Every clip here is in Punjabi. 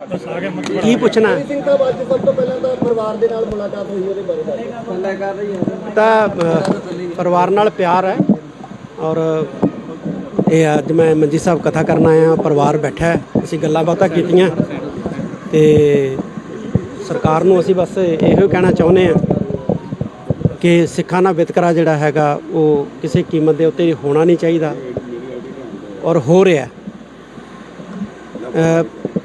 ਕੀ ਪੁੱਛਣਾ? ਸਿੰਘ ਸਾਹਿਬ ਅੱਜ ਸਭ ਤੋਂ ਪਹਿਲਾਂ ਤਾਂ ਪਰਿਵਾਰ ਦੇ ਨਾਲ ਮੁਲਾਕਾਤ ਹੋਈ ਉਹਦੇ ਬਾਰੇ ਗੱਲਾਂ ਕਰ ਰਹੀ ਹੈ ਤਾਂ ਅ, ਪਰਿਵਾਰ ਨਾਲ ਪਿਆਰ ਹੈ ਔਰ ਇਹ ਅੱਜ ਮੈਂ ਮੰਜੀ ਸਾਹਿਬ ਕਥਾ ਕਰਨ ਆਇਆ ਪਰਿਵਾਰ ਬੈਠਾ ਹੈ ਅਸੀਂ ਗੱਲਾਂ ਬਾਤਾਂ ਕੀਤੀਆਂ ਤੇ ਸਰਕਾਰ ਨੂੰ ਅਸੀਂ ਬਸ ਇਹੋ ਹੀ ਕਹਿਣਾ ਚਾਹੁੰਦੇ ਹਾਂ ਕਿ ਸਿੱਖਾਂ ਦਾ ਵਿਤਕਰਾ ਜਿਹੜਾ ਹੈਗਾ ਉਹ ਕਿਸੇ ਕੀਮਤ ਦੇ ਉੱਤੇ ਹੋਣਾ ਨਹੀਂ ਚਾਹੀਦਾ ਔਰ ਹੋ ਰਿਹਾ ਹੈ। ਅ,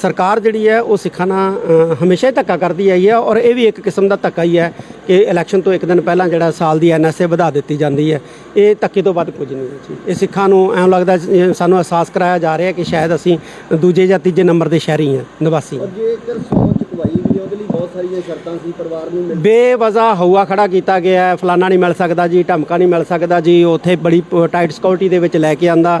ਸਰਕਾਰ ਜਿਹੜੀ ਹੈ ਉਹ ਸਿੱਖਾਂ ਨਾਲ ਹਮੇਸ਼ਾ ਹੀ ਧੱਕਾ ਕਰਦੀ ਆਈ ਹੈ ਔਰ ਇਹ ਵੀ ਇੱਕ ਕਿਸਮ ਦਾ ਧੱਕਾ ਹੀ ਹੈ ਕਿ ਇਲੈਕਸ਼ਨ ਤੋਂ ਇੱਕ ਦਿਨ ਪਹਿਲਾਂ ਜਿਹੜਾ ਸਾਲ ਦੀ ਐਨਐਸਏ ਵਧਾ ਦਿੱਤੀ ਜਾਂਦੀ ਹੈ। ਇਹ ਧੱਕੇ ਤੋਂ ਵੱਧ ਕੁਝ ਨਹੀਂ ਹੈ ਜੀ। ਇਹ ਸਿੱਖਾਂ ਨੂੰ ਐਂ ਲੱਗਦਾ ਸਾਨੂੰ ਅਹਿਸਾਸ ਕਰਾਇਆ ਜਾ ਰਿਹਾ ਕਿ ਸ਼ਾਇਦ ਅਸੀਂ ਦੂਜੇ ਜਾਂ ਤੀਜੇ ਨੰਬਰ ਦੇ ਸ਼ਹਿਰੀ ਹਾਂ ਨਿਵਾਸੀ ਹਾਂ। ਜੇਕਰ ਸੋਚ ਚੁਕਵਾਈ ਵੀ ਹੈ, ਉਹਦੇ ਲਈ ਬਹੁਤ ਸਾਰੀਆਂ ਸ਼ਰਤਾਂ ਸੀ ਪਰਿਵਾਰ ਨੂੰ ਬੇਵਜ਼ਾ ਹਊਆ ਖੜਾ ਕੀਤਾ ਗਿਆ ਹੈ ਫਲਾਨਾ ਨਹੀਂ ਮਿਲ ਸਕਦਾ ਜੀ ਢਮਕਾ ਨਹੀਂ ਮਿਲ ਸਕਦਾ ਜੀ ਉੱਥੇ ਬੜੀ ਟਾਈਟ ਸਿਕਿਉਰਿਟੀ ਦੇ ਵਿੱਚ ਲੈ ਕੇ ਆਂਦਾ।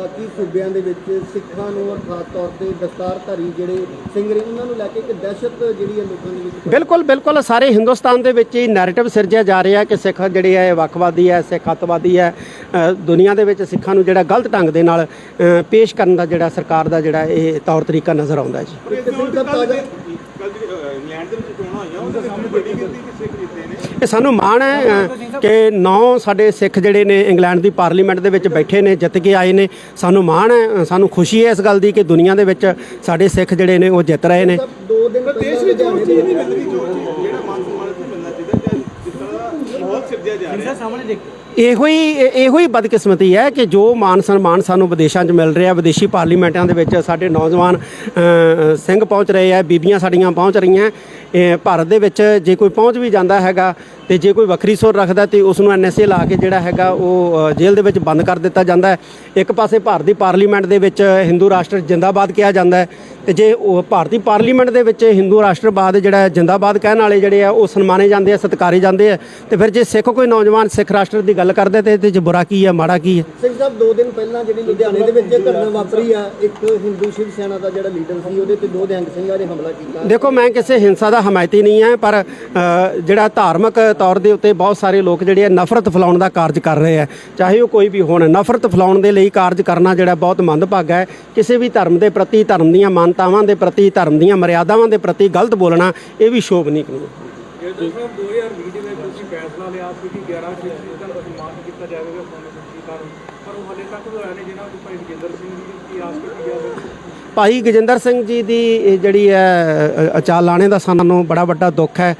ਬਾਕੀ ਸੂਬਿਆਂ ਦੇ ਵਿੱਚ ਸਿੱਖਾਂ ਨੂੰ ਖਾਸ ਤੌਰ ਤੇ ਦਸਤਾਰਧਾਰੀ ਜਿਹੜੇ ਸਿੰਘ ਨੇ ਉਹਨਾਂ ਨੂੰ ਲੈ ਕੇ ਇੱਕ ਦਹਿਸ਼ਤ ਜਿਹੜੀ ਹੈ ਲੋਕਾਂ ਦੇ ਵਿੱਚ ਬਿਲਕੁਲ ਬਿਲਕੁਲ। ਸਾਰੇ ਹਿੰਦੁਸਤਾਨ ਦੇ ਵਿੱਚ ਹੀ ਨੈਰੇਟਿਵ ਸਿਰਜਿਆ ਜਾ ਰਿਹਾ ਕਿ ਸਿੱਖ ਜਿਹੜੇ ਹੈ ਇਹ ਵੱਖਵਾਦੀ ਹੈ ਸਿੱਖ ਅੱਤਵਾਦੀ ਹੈ। ਦੁਨੀਆ ਦੇ ਵਿੱਚ ਸਿੱਖਾਂ ਨੂੰ ਜਿਹੜਾ ਗਲਤ ਢੰਗ ਦੇ ਨਾਲ ਪੇਸ਼ ਕਰਨ ਦਾ ਜਿਹੜਾ ਸਰਕਾਰ ਦਾ ਜਿਹੜਾ ਇਹ ਤੌਰ ਤਰੀਕਾ ਨਜ਼ਰ ਆਉਂਦਾ ਹੈ ਜੀ। ਇੱਕ ਸਿੰਘ ਸਾਹਿਬ ਤਾਜ਼ਾ ਕੱਲ ਇੰਗਲੈਂਡ ਦੇ ਵਿੱਚ ਇਹ ਸਾਨੂੰ ਮਾਣ ਹੈ ਕਿ ਨੌ ਸਾਡੇ ਸਿੱਖ ਜਿਹੜੇ ਨੇ ਇੰਗਲੈਂਡ ਦੀ ਪਾਰਲੀਮੈਂਟ ਦੇ ਵਿੱਚ ਬੈਠੇ ਨੇ ਜਿੱਤ ਕੇ ਆਏ ਨੇ। ਸਾਨੂੰ ਮਾਣ ਹੈ ਸਾਨੂੰ ਖੁਸ਼ੀ ਹੈ ਇਸ ਗੱਲ ਦੀ ਕਿ ਦੁਨੀਆ ਦੇ ਵਿੱਚ ਸਾਡੇ ਸਿੱਖ ਜਿਹੜੇ ਨੇ ਉਹ ਜਿੱਤ ਰਹੇ ਨੇ। ਸਭ ਦੋ ਦਿਨ ਪਹਿਲਾਂ ਲੁਧਿਆਣੇ ਦੇ ਵਿੱਚ ਮਿਲਦੀ ਜੋ ਚੀਜ਼ ਜਿਹੜਾ ਮਾਨ ਸਨਮਾਨ ਇੱਥੇ ਮਿਲਣਾ ਚਾਹੀਦਾ ਜਾਂ ਜਿਸ ਤਰ੍ਹਾਂ ਦਾ ਮਾਹੌਲ ਸਿਰਜਿਆ ਜਾ ਰਿਹਾ ਇਹੋ ਹੀ ਇਹੋ ਹੀ ਬਦਕਿਸਮਤੀ ਹੈ ਕਿ ਜੋ ਮਾਨ ਸਨਮਾਨ ਸਾਨੂੰ ਵਿਦੇਸ਼ਾਂ 'ਚ ਮਿਲ ਰਿਹਾ, ਵਿਦੇਸ਼ੀ ਪਾਰਲੀਮੈਂਟਾਂ ਦੇ ਵਿੱਚ ਸਾਡੇ ਨੌਜਵਾਨ ਸਿੰਘ ਪਹੁੰਚ ਰਹੇ ਆ, ਬੀਬੀਆਂ ਸਾਡੀਆਂ ਪਹੁੰਚ ਰਹੀਆਂ, ਇਹ ਭਾਰਤ ਦੇ ਵਿੱਚ ਜੇ ਕੋਈ ਪਹੁੰਚ ਵੀ ਜਾਂਦਾ ਹੈਗਾ ਤੇ ਜੇ ਕੋਈ ਵੱਖਰੀ ਸੁਰ ਰੱਖਦਾ ਤੇ ਉਸ ਨੂੰ ਐਨਐਸਏ ਲਾ ਕੇ ਜਿਹੜਾ ਹੈਗਾ ਉਹ ਜੇਲ੍ਹ ਦੇ ਵਿੱਚ ਬੰਦ ਕਰ ਦਿੱਤਾ ਜਾਂਦਾ ਹੈ। ਇੱਕ ਪਾਸੇ ਭਾਰਤੀ ਪਾਰਲੀਮੈਂਟ ਦੇ ਵਿੱਚ ਹਿੰਦੂ ਰਾਸ਼ਟਰ ਜਿੰਦਾਬਾਦ ਕਿਹਾ ਜਾਂਦਾ ਹੈ ਤੇ ਜੇ ਉਹ ਭਾਰਤੀ ਪਾਰਲੀਮੈਂਟ ਦੇ ਵਿੱਚ ਹਿੰਦੂ ਰਾਸ਼ਟਰਵਾਦ ਜਿਹੜਾ ਜਿੰਦਾਬਾਦ ਕਹਿਣ ਵਾਲੇ ਜਿਹੜੇ ਆ ਉਹ ਸਨਮਾਨੇ ਜਾਂਦੇ ਆ, ਸਤਿਕਾਰੇ ਜਾਂਦੇ ਆ ਤੇ ਫਿਰ ਜੇ ਸਿੱਖ ਕੋਈ ਨੌਜਵਾਨ ਸਿੱਖ ਰਾਸ਼ਟਰ ਦੀ ਗੱਲ ਕਰਦੇ ਤੇ ਇਹਦੇ 'ਚ ਬੁਰਾ ਕੀ ਹੈ ਮਾੜਾ ਕੀ ਹੈ ਸਿੰਘ ਸਾਹਿਬ ਦੋ ਦਿਨ ਪਹਿਲਾਂ ਜਿਹੜੀ ਲੁਧਿਆਣੇ ਦੇ ਵਿੱਚ ਘਟਨਾ ਵਾਪਰੀ ਆ ਇੱਕ ਹਿੰਦੂ ਸ਼ਿਵ ਸੈਨਾ ਦਾ ਜਿਹੜਾ ਲੀਡਰ ਸੀ ਉਹਦੇ ਤੇ ਦੋ ਦਿਆਂਗ ਸਿੰਘਾਂ ਨੇ ਹਮਲਾ ਕੀਤਾ। ਦੇਖੋ ਮੈਂ ਕਿਸੇ ਹਿੰਸਾ ਦਾ ਹਮਾਇਤੀ ਨਹੀਂ ਹੈ ਪਰ ਅ, ਜਿਹੜਾ ਧਾਰਮਿਕ ਤੌਰ ਦੇ ਉੱਤੇ ਬਹੁਤ ਸਾਰੇ ਲੋਕ ਜਿਹੜੇ ਆ ਨਫ਼ਰਤ ਫੈਲਾਉਣ ਦਾ ਕਾਰਜ ਕਰ ਰਹੇ ਆ। ਚਾਹੇ ਉਹ ਕੋਈ ਵੀ ਹੋਣ ਨਫ਼ਰਤ ਫੈਲਾਉਣ ਦੇ ਲਈ ਕਾਰਜ ਕਰਨਾ ਜਿਹੜਾ ਬਹੁਤ ਮੰਦਭਾਗਾ ਹੈ। ਕਿਸੇ ਵੀ ਧਰਮ ਦੇ ਪ੍ਰਤੀ ਧਰਮ ਦੀਆਂ ਮਾਨਤਾਵਾਂ ਦੇ ਪ੍ਰਤੀ ਧਰਮ ਦੀਆਂ ਮਰਿਆਦਾਵਾਂ ਦੇ ਪ੍ਰਤੀ ਗਲਤ ਬੋਲਣਾ ਇਹ ਵੀ ਸ਼ੋਭਨੀਕ ਨਹੀਂ ਹੈ ਜਦੋਂ ਸਾਹਿਬ 2020 ਦੇ ਵਿੱਚ ਤੁਸੀਂ ਫੈਸਲਾ ਲਿਆ ਸੀ ਕਿ 11 ਸ਼ਹੀਦਾਂ ਦਾ ਸਨਮਾਨ ਕੀਤਾ ਜਾਵੇਗਾ ਸੋਨੇ ਸੰਚੀ ਕਾਰਨ ਪਰ ਉਹ ਹਲੇ ਤੱਕ ਹੋਇਆ ਨਹੀਂ ਜਿਹਨਾਂ ਨੂੰ ਭਾਈ ਵਿਜੇਂਦਰ ਸਿੰਘ ਜੀ ਦੀ ਆਸ ਕੀਤੀ ਜਾ ਸਕਦੀ ਭਾਈ ਗਜਿੰਦਰ ਸਿੰਘ ਜੀ ਦੀ ਜਿਹੜੀ ਹੈ ਅ, ਅਚਾਲ ਲਾਣੇ ਦਾ ਸਾਨੂੰ ਬੜਾ ਵੱਡਾ ਦੁੱਖ ਹੈ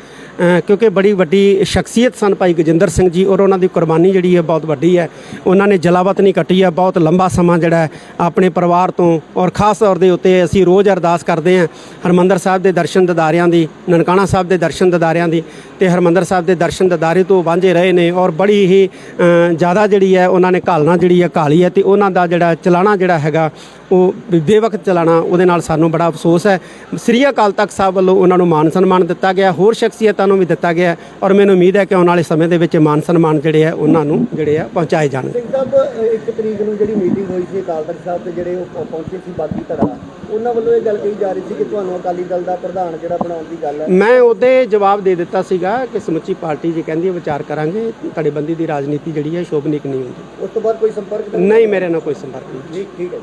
ਕਿਉਂਕਿ ਬੜੀ ਵੱਡੀ ਸ਼ਖਸੀਅਤ ਸਨ ਭਾਈ ਗਜਿੰਦਰ ਸਿੰਘ ਜੀ ਔਰ ਉਹਨਾਂ ਦੀ ਕੁਰਬਾਨੀ ਜਿਹੜੀ ਹੈ ਬਹੁਤ ਵੱਡੀ ਹੈ। ਉਹਨਾਂ ਨੇ ਜਲਾਵਤ ਨਹੀਂ ਕੱਟੀ ਹੈ ਬਹੁਤ ਲੰਬਾ ਸਮਾਂ ਜਿਹੜਾ ਆਪਣੇ ਪਰਿਵਾਰ ਤੋਂ ਔਰ ਖਾਸ ਤੌਰ ਦੇ ਉੱਤੇ ਅਸੀਂ ਰੋਜ਼ ਅਰਦਾਸ ਕਰਦੇ ਹਾਂ ਹਰਮੰਦਰ ਸਾਹਿਬ ਦੇ ਦਰਸ਼ਨ ਦਿਦਾਰਿਆਂ ਦੀ ਨਨਕਾਣਾ ਸਾਹਿਬ ਦੇ ਦਰਸ਼ਨ ਦਿਦਾਰਿਆਂ ਦੀ ਤੇ ਹਰਮੰਦਰ ਸਾਹਿਬ ਦੇ ਦਰਸ਼ਨ ਦਿਦਾਰੇ ਤੋਂ ਵਾਂਝੇ ਰਹੇ ਨੇ ਔਰ ਬੜੀ ਹੀ ਜ਼ਿਆਦਾ ਜਿਹੜੀ ਹੈ ਉਹਨਾਂ ਨੇ ਘਾਲਣਾ ਜਿਹੜੀ ਹੈ ਘਾਲੀ ਹੈ ਤੇ ਉਹਨਾਂ ਦਾ ਜਿਹੜਾ ਚਲਾਣਾ ਜਿਹੜਾ ਹੈਗਾ ਉਹ ਬੇਵਕਤ ਚਲਾਣਾ ਉਹਦੇ ਨਾਲ ਸਾਨੂੰ ਬੜਾ ਅਫਸੋਸ ਹੈ। ਸ੍ਰੀ ਅਕਾਲ ਤਖਤ ਸਾਹਿਬ ਵੱਲੋਂ ਉਹਨਾਂ ਨੂੰ ਮਾਨ ਸਨਮਾਨ ਦਿੱਤਾ ਗਿਆ ਹੋਰ ਸ਼ਖਸੀਅਤਾਂ ਨੂੰ ਵੀ ਦਿੱਤਾ ਗਿਆ ਔਰ ਮੈਨੂੰ ਉਮੀਦ ਹੈ ਕਿ ਆਉਣ ਵਾਲੇ ਸਮੇਂ ਦੇ ਵਿੱਚ ਮਾਨ ਸਨਮਾਨ ਜਿਹੜੇ ਆ ਉਹਨਾਂ ਨੂੰ ਜਿਹੜੇ ਆ ਪਹੁੰਚਾਏ ਜਾਣਗੇ। ਸਿੰਘ ਸਾਹਿਬ ਇੱਕ ਤਰੀਕ ਨੂੰ ਜਿਹੜੀ ਮੀਟਿੰਗ ਹੋਈ ਸੀ ਅਕਾਲ ਤਖਤ ਸਾਹਿਬ ਤੇ ਜਿਹੜੇ ਉਹ ਪਹੁੰ- ਪਹੁੰਚੇ ਸੀ ਬਾਗੀ ਧੜਾ ਉਹਨਾਂ ਵੱਲੋਂ ਇਹ ਗੱਲ ਕਹੀ ਜਾ ਰਹੀ ਸੀ ਕਿ ਤੁਹਾਨੂੰ ਅਕਾਲੀ ਦਲ ਦਾ ਪ੍ਰਧਾਨ ਜਿਹੜਾ ਬਣਾਉਣ ਦੀ ਗੱਲ ਹੈ। ਮੈਂ ਉਹਦੇ ਜਵਾਬ ਦੇ ਦਿੱਤਾ ਸੀਗਾ ਕਿ ਸਮੁੱਚੀ ਪਾਰਟੀ ਜੀ ਕਹਿੰਦੀ ਹੈ ਵਿਚਾਰ ਕਰਾਂਗੇ ਧੜੇਬੰਦੀ ਦੀ ਰਾਜਨੀਤੀ ਜਿਹੜੀ ਹੈ ਸ਼ੋਭਨੀਕ ਨਹੀਂ ਹੁੰਦੀ। ਉਸ ਤੋਂ ਬਾਅਦ ਕੋਈ ਸੰਪਰਕ ਨਹੀਂ ਮੇਰੇ ਨਾਲ ਕੋਈ ਸੰਪਰਕ ਨਹੀਂ। ਠੀਕ ਹੈ